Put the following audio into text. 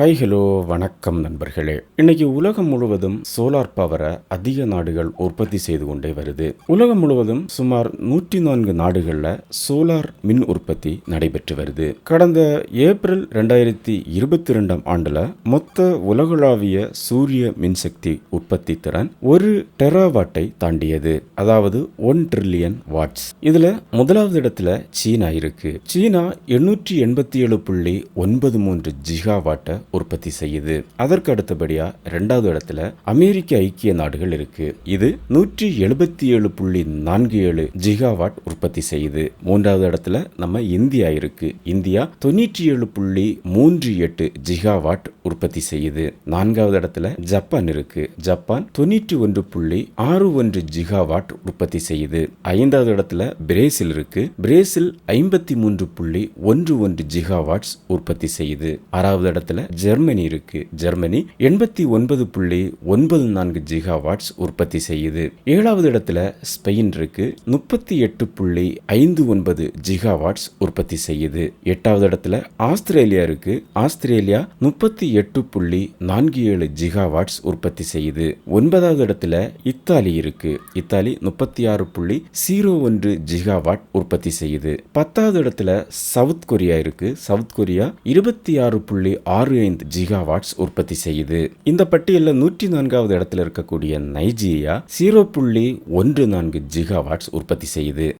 Hi hello வணக்கம் நண்பர்களே. இன்னைக்கு உலகம் முழுவதும் சோலார் பவரை அதிக நாடுகள் உற்பத்தி செய்து கொண்டே வருது. உலகம் முழுவதும் சுமார் நூற்றி நான்கு நாடுகளில் சோலார் மின் உற்பத்தி நடைபெற்று வருது. கடந்த ஏப்ரல் ரெண்டாயிரத்தி இருபத்தி ரெண்டாம் ஆண்டுல மொத்த உலகளாவிய சூரிய மின்சக்தி உற்பத்தி திறன் ஒரு டெராவாட்டை தாண்டியது. அதாவது ஒன் ட்ரில்லியன் வாட்ஸ். இதுல முதலாவது இடத்துல சீனா இருக்கு. சீனா எண்ணூற்றி எண்பத்தி ஏழு புள்ளி ஒன்பது மூன்று ஜிகாவாட்டை உற்பத்தி செய்யுது. அதற்கு அடுத்தபடியா ரெண்டாவது இடத்துல அமெரிக்க ஐக்கிய நாடுகள் இருக்கு. இது நூற்றி எழுபத்தி ஏழு புள்ளி நான்கு ஏழு ஜிகாவாட் உற்பத்தி செய்யுது. மூன்றாவது இடத்துல நம்ம இந்தியா இருக்கு. இந்தியா தொண்ணூற்றி ஏழு புள்ளி மூன்று எட்டு ஜிகாவாட் உற்பத்தி செய்யுது. நான்காவது இடத்துல ஜப்பான் இருக்கு. ஜப்பான் தொண்ணூற்றி ஒன்று புள்ளி ஆறு ஒன்று ஜிகாவாட் உற்பத்தி செய்யுது. ஐந்தாவது இடத்துல பிரேசில் இருக்கு. பிரேசில் ஐம்பத்தி மூன்று புள்ளி ஒன்று ஒன்று ஜிகாவாட்ஸ் உற்பத்தி செய்யுது. ஆறாவது இடத்துல ஜெர்மனி இருக்கு. ஜெர்மனி எண்பத்தி ஒன்பது புள்ளி ஒன்பது நான்கு ஜிகாவாட்ஸ் உற்பத்தி செய்யுது. ஏழாவது இடத்துல ஸ்பெயின் இருக்கு. முப்பத்தி எட்டு புள்ளி ஐந்து ஒன்பது ஜிகாவாட்ஸ் உற்பத்தி செய்யுது. எட்டாவது இடத்துல ஆஸ்திரேலியா இருக்கு. ஆஸ்திரேலியா முப்பத்தி எட்டு புள்ளி நான்கு ஏழு ஜிகாவாட்ஸ் உற்பத்தி செய்யுது. ஒன்பதாவது இடத்துல இத்தாலி இருக்கு. இத்தாலி முப்பத்தி ஆறு புள்ளி ஜீரோ ஒன்று ஜிகாவாட் உற்பத்தி செய்யுது. பத்தாவது இடத்துல சவுத் கொரியா இருக்கு. சவுத் கொரியா இருபத்தி ஆறு புள்ளி ஆறு ஐந்து ஜிகாவாட்ஸ் உற்பத்தி செய்யுது. இந்த பட்டியலில் நூற்றி நான்காவது இடத்துல இருக்கக்கூடிய நைஜீரியா ஜீரோ புள்ளி ஒன்று நான்கு ஜிகாவாட்ஸ் உற்பத்தி செய்யுது.